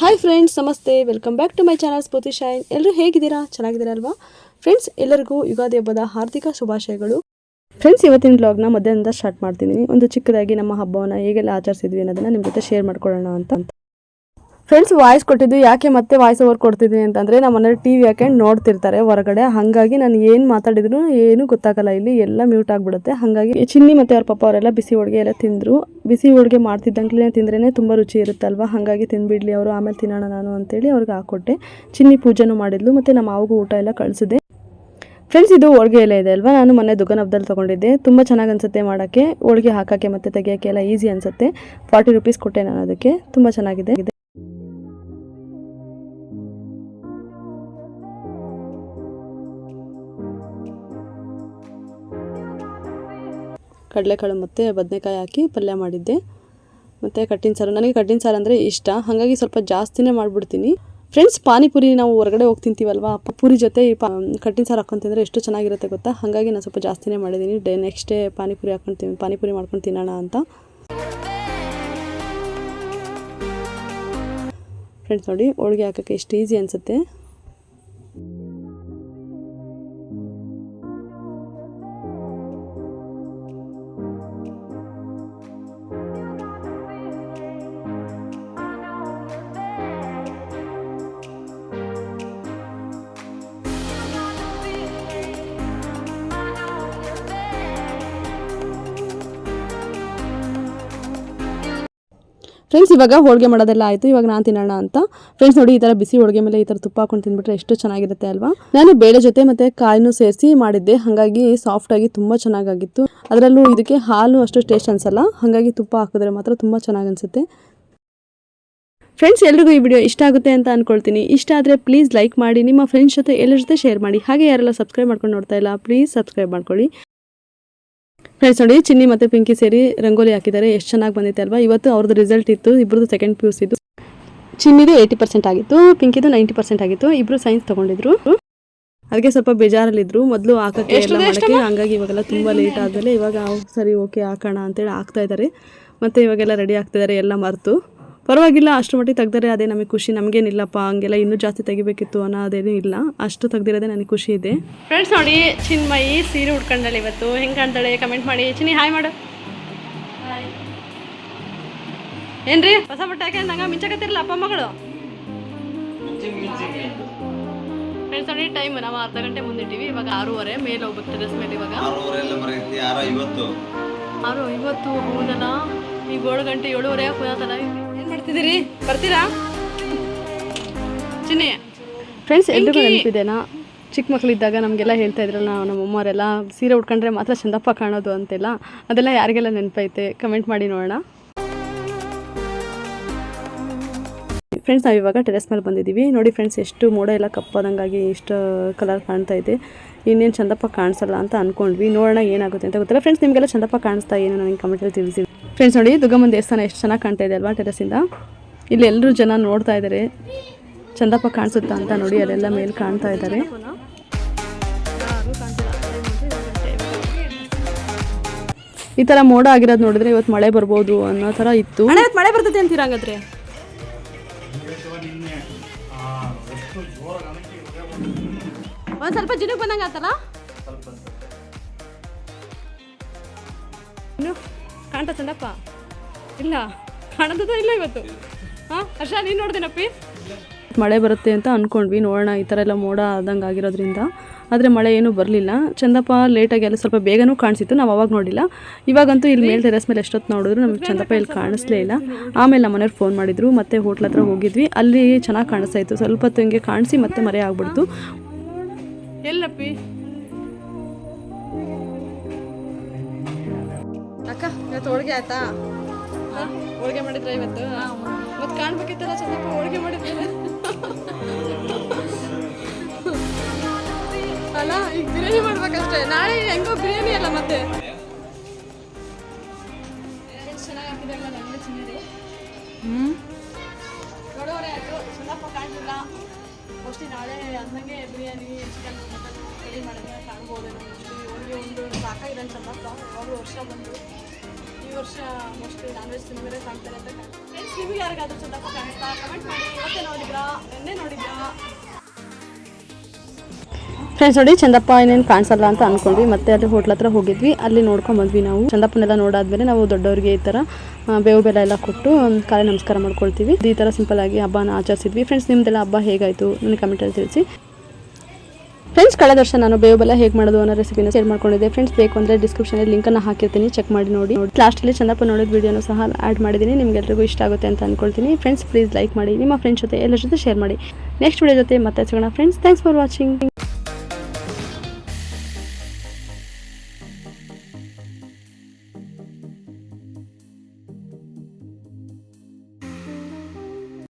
Hi friends ನಮಸ್ತೆ. Welcome back to my channel Spoorthi shine ಎಲ್ಲರೂ ಹೇಗಿದ್ದೀರಾ? ಚೆನ್ನಾಗಿದ್ದೀರಾ ಅಲ್ವಾ ಫ್ರೆಂಡ್ಸ್ ಎಲ್ಲರಿಗೂ ಯುಗಾದಿ ಹಬ್ಬದ ಹಾರ್ದಿಕ ಶುಭಾಶಯಗಳು. ಫ್ರೆಂಡ್ಸ್ ಇವತ್ತಿನ ಬ್ಲಾಗ್ನ ಮಧ್ಯಾಹ್ನದ ಸ್ಟಾರ್ಟ್ ಮಾಡ್ತೀನಿ ಒಂದು ಚಿಕ್ಕದಾಗಿ ನಮ್ಮ ಹಬ್ಬವನ್ನು ಹೇಗೆಲ್ಲ ಆಚರಿಸಿದ್ವಿ ಅನ್ನೋದನ್ನ ನಿಮ್ಮ ಜೊತೆ ಶೇರ್ ಮಾಡ್ಕೊಳ್ಳೋಣ ಅಂತ ಅಂತ. ಫ್ರೆಂಡ್ಸ್ ವಾಯ್ಸ್ ಕೊಟ್ಟಿದ್ದು ಯಾಕೆ ಮತ್ತೆ ವಾಯ್ಸ್ ಓವರ್ ಕೊಡ್ತಿದ್ದೀನಿ ಅಂತಂದರೆ ನಮ್ಮ ಮನೇಲಿ ಟಿ ವಿ ಹಾಕೊಂಡು ನೋಡ್ತಿರ್ತಾರೆ ಹೊರಗಡೆ. ಹಾಗಾಗಿ ನಾನು ಏನು ಮಾತಾಡಿದ್ರು ಏನು ಗೊತ್ತಾಗಲ್ಲ. ಇಲ್ಲಿ ಎಲ್ಲ ಮ್ಯೂಟ್ ಆಗಿಬಿಡುತ್ತೆ. ಹಾಗಾಗಿ ಚಿನ್ನಿ ಮತ್ತು ಅವ್ರ ಪಾಪ ಅವರೆಲ್ಲ ಬಿಸಿ ಹೋಳಿಗೆ ಎಲ್ಲ ತಿಂದರು. ಬಿಸಿ ಹೋಳಿಗೆ ಮಾಡ್ತಿದ್ದಂಗ್ಲೇ ತಿಂದ್ರೇ ತುಂಬ ರುಚಿ ಇರುತ್ತಲ್ವ? ಹಾಗಾಗಿ ತಿನ್ಬಿಡ್ಲಿ ಅವರು, ಆಮೇಲೆ ತಿನ್ನೋಣ ನಾನು ಅಂತೇಳಿ ಅವ್ರಿಗೆ ಹಾಕ್ಕೊಟ್ಟೆ ಚಿನ್ನಿ ಪೂಜೆನೂ ಮಾಡಿದ್ಲು, ಮತ್ತು ನಮ್ಮ ಮಾವಗೂ ಊಟ ಎಲ್ಲ ಕಳಿಸಿದೆ. ಫ್ರೆಂಡ್ಸ್ ಇದು ಹೋಳಿಗೆ ಎಲ್ಲ ಇದೆ ಅಲ್ವಾ? ನಾನು ಮೊನ್ನೆ ದುಗನ್ ಹಬ್ಬದಲ್ಲಿ ತೊಗೊಂಡಿದ್ದೆ. ತುಂಬ ಚೆನ್ನಾಗಿ ಅನಿಸುತ್ತೆ ಮಾಡೋಕ್ಕೆ. ಹೋಳಿಗೆ ಹಾಕೋಕ್ಕೆ ಮತ್ತು ತೆಗಿಯೋಕ್ಕೆ ಎಲ್ಲ ಈಸಿ ಅನಿಸುತ್ತೆ. ಫಾರ್ಟಿ ರುಪೀಸ್ ಕೊಟ್ಟೆ ನಾನು ಅದಕ್ಕೆ. ತುಂಬ ಚೆನ್ನಾಗಿದೆ. ಕಡಲೆಕಾಳು ಮತ್ತು ಬದನೆಕಾಯಿ ಹಾಕಿ ಪಲ್ಯ ಮಾಡಿದ್ದೆ. ಮತ್ತು ಕಟ್ಟಿನ ಸಾರು. ನನಗೆ ಕಟ್ಟಿನ ಸಾರು ಅಂದರೆ ಇಷ್ಟ. ಹಾಗಾಗಿ ಸ್ವಲ್ಪ ಜಾಸ್ತಿನೇ ಮಾಡಿಬಿಡ್ತೀನಿ. ಫ್ರೆಂಡ್ಸ್ ಪಾನಿಪುರಿ ನಾವು ಹೊರಗಡೆ ಹೋಗಿ ತಿಂತೀವಲ್ವಾ? ಪೂರಿ ಜೊತೆ ಈ ಪಾ ಕಟ್ಟಿನ ಸಾರು ಹಾಕೊಂಡು ತಿಂದರೆ ಎಷ್ಟು ಚೆನ್ನಾಗಿರುತ್ತೆ ಗೊತ್ತಾ? ಹಾಗಾಗಿ ನಾನು ಸ್ವಲ್ಪ ಜಾಸ್ತಿನೇ ಮಾಡಿದ್ದೀನಿ. ಡೇ ನೆಕ್ಸ್ಟ್ ಡೇ ಪಾನಿಪುರಿ ತಿನ್ ಪಾನಿಪುರಿ ಮಾಡ್ಕೊಂಡು ತಿನ್ನೋಣ ಅಂತ. ಫ್ರೆಂಡ್ಸ್ ನೋಡಿ, ಹೋಳಿಗೆ ಹಾಕೋಕ್ಕೆ ಎಷ್ಟು ಈಸಿ ಅನಿಸುತ್ತೆ. ಫ್ರೆಂಡ್ಸ್ ಇವಾಗ ಹೋಳಿಗೆ ಮಾಡೋದೆಲ್ಲ ಆಯಿತು. ಇವಾಗ ನಾನು ತಿನ್ನೋಣ ಅಂತ. ಫ್ರೆಂಡ್ಸ್ ನೋಡಿ ಈ ಥರ ಬಿಸಿ ಹೋಳಿಗೆ ಮೇಲೆ ಈ ಥರ ತುಪ್ಪ ಹಾಕೊಂಡು ತಿಂದ್ಬಿಟ್ರೆ ಎಷ್ಟು ಚೆನ್ನಾಗಿರುತ್ತೆ ಅಲ್ವಾ? ನಾನು ಬೇಳೆ ಜೊತೆ ಮತ್ತು ಕಾಯಿನೂ ಸೇರಿಸಿ ಮಾಡಿದ್ದೆ. ಹಾಗಾಗಿ ಸಾಫ್ಟಾಗಿ ತುಂಬ ಚೆನ್ನಾಗಾಗಿತ್ತು. ಅದರಲ್ಲೂ ಇದಕ್ಕೆ ಹಾಲು ಅಷ್ಟು ಟೇಸ್ಟ್ ಅನಿಸಲ್ಲ. ಹಾಗಾಗಿ ತುಪ್ಪ ಹಾಕಿದ್ರೆ ಮಾತ್ರ ತುಂಬ ಚೆನ್ನಾಗಿ ಅನಿಸುತ್ತೆ ಫ್ರೆಂಡ್ಸ್ ಎಲ್ರಿಗೂ ಈ ವಿಡಿಯೋ ಇಷ್ಟ ಆಗುತ್ತೆ ಅಂತ ಅನ್ಕೊಳ್ತೀನಿ. ಇಷ್ಟ ಆದರೆ ಪ್ಲೀಸ್ ಲೈಕ್ ಮಾಡಿ, ನಿಮ್ಮ ಫ್ರೆಂಡ್ಸ್ ಜೊತೆ ಎಲ್ಲರ ಜೊತೆ ಶೇರ್ ಮಾಡಿ. ಹಾಗೆ ಯಾರೆಲ್ಲ ಸಬ್ಸ್ಕ್ರೈಬ್ ಮಾಡ್ಕೊಂಡು ನೋಡ್ತಾ ಇಲ್ಲ ಪ್ಲೀಸ್ ಸಬ್ಸ್ಕ್ರೈಬ್ ಮಾಡ್ಕೊಳ್ಳಿ. ಫ್ರೆಂಡ್ಸ್ ನೋಡಿ ಚಿನ್ನಿ ಮತ್ತು ಪಿಂಕಿ ಸೇರಿ ರಂಗೋಲಿ ಹಾಕಿದ್ದಾರೆ. ಎಷ್ಟು ಚೆನ್ನಾಗಿ ಬಂದಿದೆ ಅಲ್ವಾ? ಇವತ್ತು ಅವ್ರದ್ದು ರಿಸಲ್ಟ್ ಇತ್ತು ಇಬ್ಬರದ್ದು ಸೆಕೆಂಡ್ ಪಿ ಯು ಸಿದು ಚಿನ್ನಿದು ಏಯ್ಟಿ ಪರ್ಸೆಂಟ್ ಆಗಿತ್ತು ಪಿಂಕಿದು ನೈಂಟಿ ಪರ್ಸೆಂಟ್ ಆಗಿತ್ತು. ಇಬ್ಬರು ಸೈನ್ಸ್ ತೊಗೊಂಡಿದ್ರು. ಅದಕ್ಕೆ ಸ್ವಲ್ಪ ಬೇಜಾರಲ್ಲಿದ್ದರು ಮೊದಲು ಹಾಕಕ್ಕೆ ಎಲ್ಲ ಮಾಡಕ್ಕೆ ಹಂಗಾಗಿ ಇವಾಗೆಲ್ಲ ತುಂಬ ಲೇಟ್ ಆದಮೇಲೆ ಇವಾಗ ಸರಿ ಓಕೆ ಹಾಕೋಣ ಅಂತೇಳಿ ಹಾಕ್ತಾ ಇದ್ದಾರೆ. ಮತ್ತು ಇವಾಗೆಲ್ಲ ರೆಡಿ ಆಗ್ತಿದ್ದಾರೆ ಎಲ್ಲ ಮರೆತು. ಪರವಾಗಿಲ್ಲ ಅಷ್ಟು ಮಟ್ಟಿಗೆ ತೆಗ್ದರೆ ಅದೇ ನಮಗೆ ಖುಷಿ. ನಮಗೇನಿಲ್ಲಪ್ಪ ಹಂಗೆಲ್ಲ ಇನ್ನೂ ಜಾಸ್ತಿ ತೆಗಿಬೇಕಿತ್ತು ಅನ್ನೋದೇನೂ ಇಲ್ಲ. ಅಷ್ಟು ತೆಗ್ದಿರೋದೇ ನನಗೆ ಖುಷಿ ಇದೆ. ಫ್ರೆಂಡ್ಸ್ ನೋಡಿ ಚಿನ್ಮಯಿ ಸೀರೆ ಉಟ್ಕೊಂಡಳೆ ಇವತ್ತು. ಹೆಂಗೆ ಕಾಣ್ತಾಳೆ? ಕಮೆಂಟ್ ಮಾಡಿ. ಚಿನ್ನಿ ಹಾಯ್ ಮಾಡು. ಏನ್ರಿ? ಹೊಸ ಬಟ್ಟೆ ಹಾಕಿ ನಂಗೆ ಮಿಂಚಕತ್ತಿರಲ್ಲ ಅಪ್ಪ ಮಗಳು ಫ್ರೆಂಡ್ಸ್ ನೋಡಿ ಟೈಮ್ ನಾವು ಅರ್ಧ ಗಂಟೆ ಮುಂದಿಟ್ಟಿವಿ ಇವಾಗ ಆರೂವರೆ ಮೇಲೆ ಹೋಗ್ಬೇಕು ಟೆರೆಸ್ ಮೇಲೆ ಇವಾಗ ಆರು ಇವತ್ತು ಆರ ಇವತ್ತು ಹೌದಲ್ಲ? ಈಗ ಏಳು ಗಂಟೆ ಏಳುವರೆ ಹೋಗತ್ತಲ್ಲ ಏನು ಮಾಡ್ತಿದ್ದೀರಿ ಬರ್ತೀರಾ? ಚಿನ್ನಿ. ಫ್ರೆಂಡ್ಸ್ ಎಲ್ರಿಗೂ ನೆನಪಿದೆನಾ? ಚಿಕ್ಕ ಮಕ್ಕಳಿದ್ದಾಗ ನಮಗೆಲ್ಲ ಹೇಳ್ತಾ ಇದ್ರಲ್ಲ ನಾವು ನಮ್ಮ ಅಮ್ಮವರೆಲ್ಲ ಸೀರೆ ಉಟ್ಕೊಂಡ್ರೆ ಮಾತ್ರ ಚಂದಪ್ಪ ಕಾಣೋದು ಅಂತೆಲ್ಲ. ಅದೆಲ್ಲ ಯಾರಿಗೆಲ್ಲ ನೆನಪೈತೆ? ಕಮೆಂಟ್ ಮಾಡಿ ನೋಡೋಣ. ಫ್ರೆಂಡ್ಸ್ ನಾವು ಇವಾಗ ಟೆರೆಸ್ ಮೇಲೆ ಬಂದಿದ್ದೀವಿ. ನೋಡಿ ಫ್ರೆಂಡ್ಸ್ ಎಷ್ಟು ಮೋಡ ಎಲ್ಲ ಕಪ್ಪಾದಂಗಾಗಿ ಎಷ್ಟು ಕಲರ್ ಕಾಣ್ತಾ ಇದೆ. ಇನ್ನೇನು ಚಂದಪ್ಪ ಕಾಣಿಸಲ್ಲ ಅಂತ ಅಂದ್ಕೊಂಡ್ವಿ ನೋಡೋಣ ಏನಾಗುತ್ತೆ ಅಂತ ಗೊತ್ತಿಲ್ಲ. ಫ್ರೆಂಡ್ಸ್ ನಿಮಗೆಲ್ಲ ಚಂದಪ್ಪ ಕಾಣಿಸ್ತಾ ಏನು? ನನಗೆ ಕಮೆಂಟಲ್ಲಿ ತಿಳಿಸಿ. ಫ್ರೆಂಡ್ಸ್ ನೋಡಿ, ದುರ್ಗಮ್ಮನ ದೇವಸ್ಥಾನ ಎಷ್ಟು ಚೆನ್ನಾಗಿ ಕಾಣ್ತಾ ಇದೆ ಅಲ್ವಾ ಟೆರೆಸಿಂದ ಇಲ್ಲಿ ಎಲ್ಲರೂ ಜನ ನೋಡ್ತಾ ಇದ್ದಾರೆ ಚಂದಪ್ಪ ಕಾಣಿಸುತ್ತಾ ಅಂತ ನೋಡಿ, ಅಲ್ಲೆಲ್ಲ ಮೇಲೆ ಕಾಣ್ತಾ ಇದ್ದಾರೆ ಈ ತರ ಮೋಡ ಆಗಿರೋದು ನೋಡಿದ್ರೆ ಇವತ್ತು ಮಳೆ ಬರ್ಬೋದು ಅನ್ನೋ ತರ ಇತ್ತು. ಮಳೆ ಬರ್ತದೆ ಅಂತೀರ ಹಂಗಾದ್ರೆ? ಒಂದ್ ಸ್ವಲ್ಪ ಜನಕ್ಕೆ ಬಂದಂಗ ಆತಲ್ಲ? ಕಾಣ್ತಾ ಚಂದಪ್ಪ ಇಲ್ಲ ಕಾಣದ ಇಲ್ಲ ಇವತ್ತು? ಹಾಂ ಹರ್ಷ ನೀನು ನೋಡ್ದೇನಪ್ಪಿ ಮಳೆ ಬರುತ್ತೆ ಅಂತ ಅಂದ್ಕೊಂಡ್ವಿ ನೋಡೋಣ ಈ ಥರ ಎಲ್ಲ ಮೋಡ ಆದಂಗೆ ಆಗಿರೋದ್ರಿಂದ. ಆದರೆ ಮಳೆ ಏನೂ ಬರಲಿಲ್ಲ. ಚಂದಪ್ಪ ಲೇಟಾಗಿ ಎಲ್ಲ ಸ್ವಲ್ಪ ಬೇಗನೂ ಕಾಣಿಸಿತ್ತು ನಾವು ಅವಾಗ ನೋಡಿಲ್ಲ. ಇವಾಗಂತೂ ಇಲ್ಲಿ ಮೇಲೆ ಟೆರೆಸ್ ಮೇಲೆ ಎಷ್ಟೊತ್ತು ನೋಡಿದ್ರು ನಮಗೆ ಚಂದಪ್ಪ ಇಲ್ಲಿ ಕಾಣಿಸ್ಲೇ ಇಲ್ಲ. ಆಮೇಲೆ ನಮ್ಮ ಮನೆಯವ್ರು ಫೋನ್ ಮಾಡಿದ್ರು ಮತ್ತೆ ಹೋಟ್ಲ ಹತ್ರ ಹೋಗಿದ್ವಿ. ಅಲ್ಲಿ ಚೆನ್ನಾಗಿ ಕಾಣಿಸ್ತಾ ಇತ್ತು. ಸ್ವಲ್ಪ ಹೊತ್ತು ಹಿಂಗೆ ಕಾಣಿಸಿ ಮತ್ತೆ ಮರೆ ಆಗ್ಬಿಡ್ತು. ಎಲ್ಲಪ್ಪಿ ಇವತ್ತು ಹೋಳಿಗೆ ಆಯ್ತಾ? ಹೋಳಿಗೆ ಮಾಡಿದ್ರ ಇವತ್ತು? ಮತ್ತೆ ಕಾಣ್ಬೇಕಿತ್ತಲ್ಲ ಸ್ವಲ್ಪ ಹೋಳಿಗೆ ಮಾಡಿದ್ರೆ ಅಲ್ಲ ಈಗ ಬಿರಿಯಾನಿ ಮಾಡ್ಬೇಕಷ್ಟೇ. ನಾಳೆ ಹೆಂಗೋ ಬಿರಿಯಾನಿ ಅಲ್ಲ ಮತ್ತೆ? ಹ್ಮ್? ನೋಡೋರೆ ಆಯ್ತು ಚಂದಪ್ಪ ಕಾಣ್ತಿಲ್ಲ. ಮೋಸ್ಟ್ಲಿ ನಾಳೆ ಅಂದಂಗೆ ಬಿರಿಯಾನಿ ಚಿಕನ್ ಮಟನ್ ರೆಡಿ ಮಾಡಿದ್ರೆ ಮೋಸ್ಟ್ಲಿ ಹೋಳಿಗೆ ಒಂದು ಸಾಕಾಗಿದೆ ಚಂದಪ್ಪ? ಯಾವಾಗಲೂ ವರ್ಷ ಬಂದು. ಐದು ವರ್ಷ ಮೋಸ್ಟ್ಲಿ ನಾನ್ ವೆಜ್ ತಿನ್ನೋದ್ರೆ ಕಾಣ್ತಾರೆ ಅಂತ ಫ್ರೆಂಡ್ಸ್ ನಿಮ್ಗೆ ಯಾರಿಗಾದ್ರೂ ಚಂದಪ್ಪ ಕಾಣಿಸ್ತಾ ಕಮೆಂಟ್ ಮಾಡಿ. ಇವತ್ತೇ ನೋಡಿದ್ರಾ? ನಿನ್ನೆ ನೋಡಿದ್ರಾ? ಫ್ರೆಂಡ್ಸ್ ನೋಡಿ, ಚಂದಪ್ಪ ಏನೇನು ಕಾಣಿಸಲ್ಲ ಅಂತ ಅಂದ್ಕೊಂಡ್ವಿ ಮತ್ತೆ ಅಲ್ಲಿ ಹೋಟ್ಲ್ ಹತ್ರ ಹೋಗಿದ್ವಿ. ಅಲ್ಲಿ ನೋಡ್ಕೊಂಡು ಬಂದ್ವಿ ನಾವು ಚಂದಪ್ಪನೆಲ್ಲ ನೋಡಾದ್ಮೇಲೆ ನಾವು ದೊಡ್ಡವ್ರಿಗೆ ಈ ಥರ ಬೇವು ಬೆಲ್ಲ ಎಲ್ಲ ಕೊಟ್ಟು ಕಾಲೇ ನಮಸ್ಕಾರ ಮಾಡ್ಕೊಳ್ತೀವಿ. ಈ ಥರ ಸಿಂಪಲ್ ಆಗಿ ಹಬ್ಬನ ಆಚರಿಸಿದ್ವಿ. ಫ್ರೆಂಡ್ಸ್ ನಿಮ್ದೆಲ್ಲ ಹಬ್ಬ ಹೇಗಾಯಿತು? ನನಗೆ ಕಮೆಂಟಲ್ಲಿ ತಿಳಿಸಿ. ಫ್ರೆಂಡ್ಸ್ ಕಳೆದ ವರ್ಷ ನಾನು ಬೇವು ಬೆಲ್ಲ ಹೇಗೆ ಮಾಡೋದು ಅನ್ನೋ ರೆಸಿಪಿನ ಶೇರ್ ಮಾಡ್ಕೊಂಡಿದ್ದೆ. ಫ್ರೆಂಡ್ಸ್ ಬೇಕು ಅಂದರೆ ಲಿಂಕ್ ಲಿಂಕನ್ನು ಹಾಕಿರ್ತೀನಿ. ಚೆಕ್ ಮಾಡಿ ನೋಡಿ. ಲಾಸ್ಟಲ್ಲಿ ಚಂದಪ್ಪ ನೋಡಿದ ವಿಡಿಯೋನ ಸಹ ಆ್ಯಡ್ ಮಾಡಿದ್ದೀನಿ ನಿಮ್ಗೆಲ್ರಿಗೂ ಇಷ್ಟ ಆಗುತ್ತೆ ಅಂತ ಅನ್ಕೊಳ್ತೀನಿ. ಫ್ರೆಂಡ್ಸ್ ಪ್ಲೀಸ್ ಲೈಕ್ ಮಾಡಿ. ನಿಮ್ಮ ಫ್ರೆಂಡ್ಸ್ ಜೊತೆ ಎಲ್ಲರ ಜೊತೆ ಶೇರ್ ಮಾಡಿ. ನೆಕ್ಸ್ಟ್ ವಿಡಿಯೋ ಜೊತೆ ಮತ್ತೆ ಸಿಗೋಣ. Friends thanks for watching